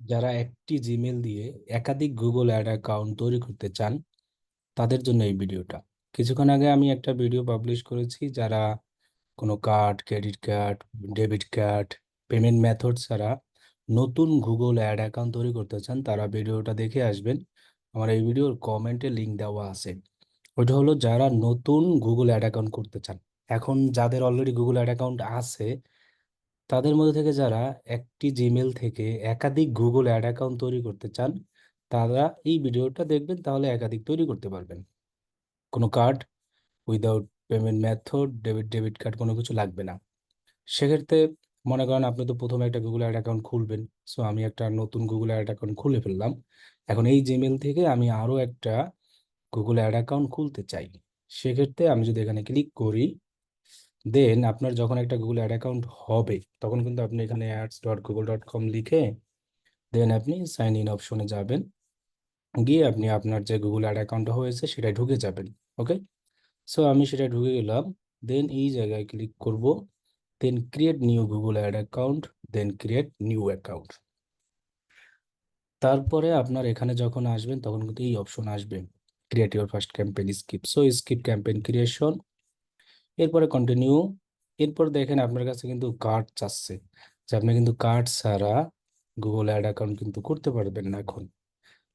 যারা একটি জিমেল দিয়ে একাধিক গুগল অ্যাড অ্যাকাউন্ট তৈরি করতে চান, তাদের জন্য এই ভিডিওটা। কিছুক্ষণ আগে আমি একটা ভিডিও পাবলিশ করেছি যারা কোনো card credit card debit card payment method ছাড়া নতুন গুগল অ্যাড অ্যাকাউন্ট তৈরি করতে চান, তারা ভিডিওটা দেখে আসবেন। আমার এই ভিডিওর কমেন্টে লিঙ্ক দেওয়া আছে। ওইটা হলো যারা নতুন গুগল অ্যাড অ্যাকাউন্ট করতে চান। এখন যাদের অলরেডি গুগল অ্যাড অ্যাকাউন্ট আছে তাদের মধ্যে থেকে যারা একটি জিমেল থেকে একাধিক গুগল অ্যাড অ্যাকাউন্ট তৈরি করতে চান, তারা এই ভিডিওটা দেখবেন, তাহলে একাধিক তৈরি করতে পারবেন। কোনো card without payment method debit debit card কোনো কিছু লাগবে না। সেক্ষেত্রে মনে করেন আপনি তো প্রথমে একটা গুগল অ্যাড অ্যাকাউন্ট খুলবেন সো আমি একটা নতুন গুগল অ্যাড অ্যাকাউন্ট খুলে ফেললাম। এখন এই জিমেল থেকে আমি আরও একটা গুগল অ্যাড অ্যাকাউন্ট খুলতে চাই। সেক্ষেত্রে আমি যদি এখানে ক্লিক করি দেন আপনার যখন একটা গুগল অ্যাড অ্যাকাউন্ট হবে, তখন কিন্তু আপনি এখানে ads dot google dot com লিখে দেন আপনি সাইন ইন অপশনে যাবেন। গিয়ে আপনি আপনার যে গুগল অ্যাড অ্যাকাউন্ট হয়েছে সেটাই ঢুকে যাবেন ওকে সো আমি সেটা ঢুকে গেলাম দেন এই জায়গায় ক্লিক করব then create new Google ad account then create new account তারপরে আপনার এখানে যখন আসবেন, তখন কিন্তু এই অপশন আসবে create your first campaign skip so skip campaign creation এরপরে কন্টিনিউ এরপর দেখেন আপনার কাছে কিন্তু কার্ড চাচ্ছে যে আপনি কিন্তু কার্ড ছাড়া গুগল অ্যাড অ্যাকাউন্ট কিন্তু করতে পারবেন না এখন।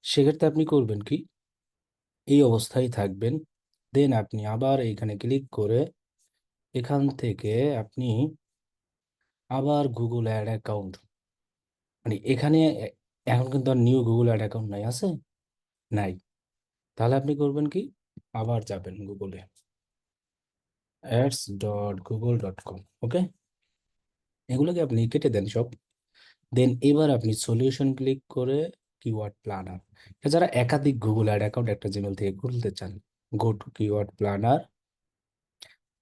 সেক্ষেত্রে আপনি করবেন কি? এই অবস্থায় থাকবেন। দেন আপনি আবার এইখানে ক্লিক করে এখান থেকে আপনি আবার গুগল অ্যাড অ্যাকাউন্ট মানে এখানে এখন কিন্তু আর নিউ গুগল অ্যাড অ্যাকাউন্ট নাই, আছে? নাই। তাহলে আপনি করবেন কি? আবার যাবেন গুগলে ads dot google dot com okay এগুলোকে আপনি কেটে দেন সব। দেন এবার আপনি সলিউশন ক্লিক করে কিওয়ার্ড প্ল্যানার যারা একাধিক গুগল অ্যাড অ্যাকাউন্ট একটা জিমেল থেকে খুলতে চান go to keyword planner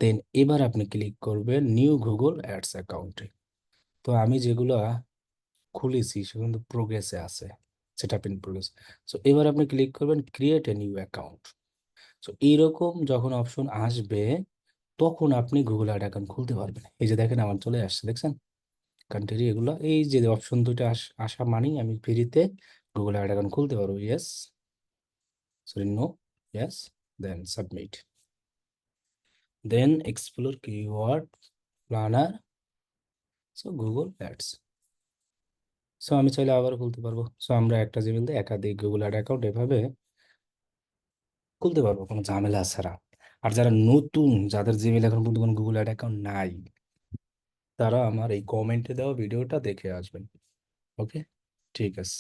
then এবার আপনি ক্লিক করবেন নিউ গুগল অ্যাডস অ্যাকাউন্টে তো আমি যেগুলো খুলেছি সেগুলো কিন্তু প্রোগ্রেসে আছে set up in progress so এবার আপনি ক্লিক করবেন create a new account so এইরকম যখন অপশন আসবে তখন আপনি গুগল অ্যাড অ্যাকাউন্ট খুলতে পারবেন। এই যে দেখেন আমার চলে আসছে, দেখছেন? কান্ট্রি এগুলো। এই যে অপশন দুটো আস মানেই আমি ফ্রিতে গুগল অ্যাড অ্যাকাউন্ট খুলতে পারব। Yes sorry no yes then submit then explore keyword planner so Google ads so আমি চাইলে আবার খুলতে পারব। সো আমরা একটা জিমেল দিয়ে একাধিক গুগল অ্যাড অ্যাকাউন্ট এভাবে খুলতে পারব, কোনো ঝামেলা ছাড়া। আর যারা নতুন, যাদের জিমেল এখন পর্যন্ত কোনো গুগল অ্যাড অ্যাকাউন্ট নাই, তারা আমার এই কমেন্টে দেওয়া ভিডিওটা দেখে আসবেন। ওকে ঠিক আছে।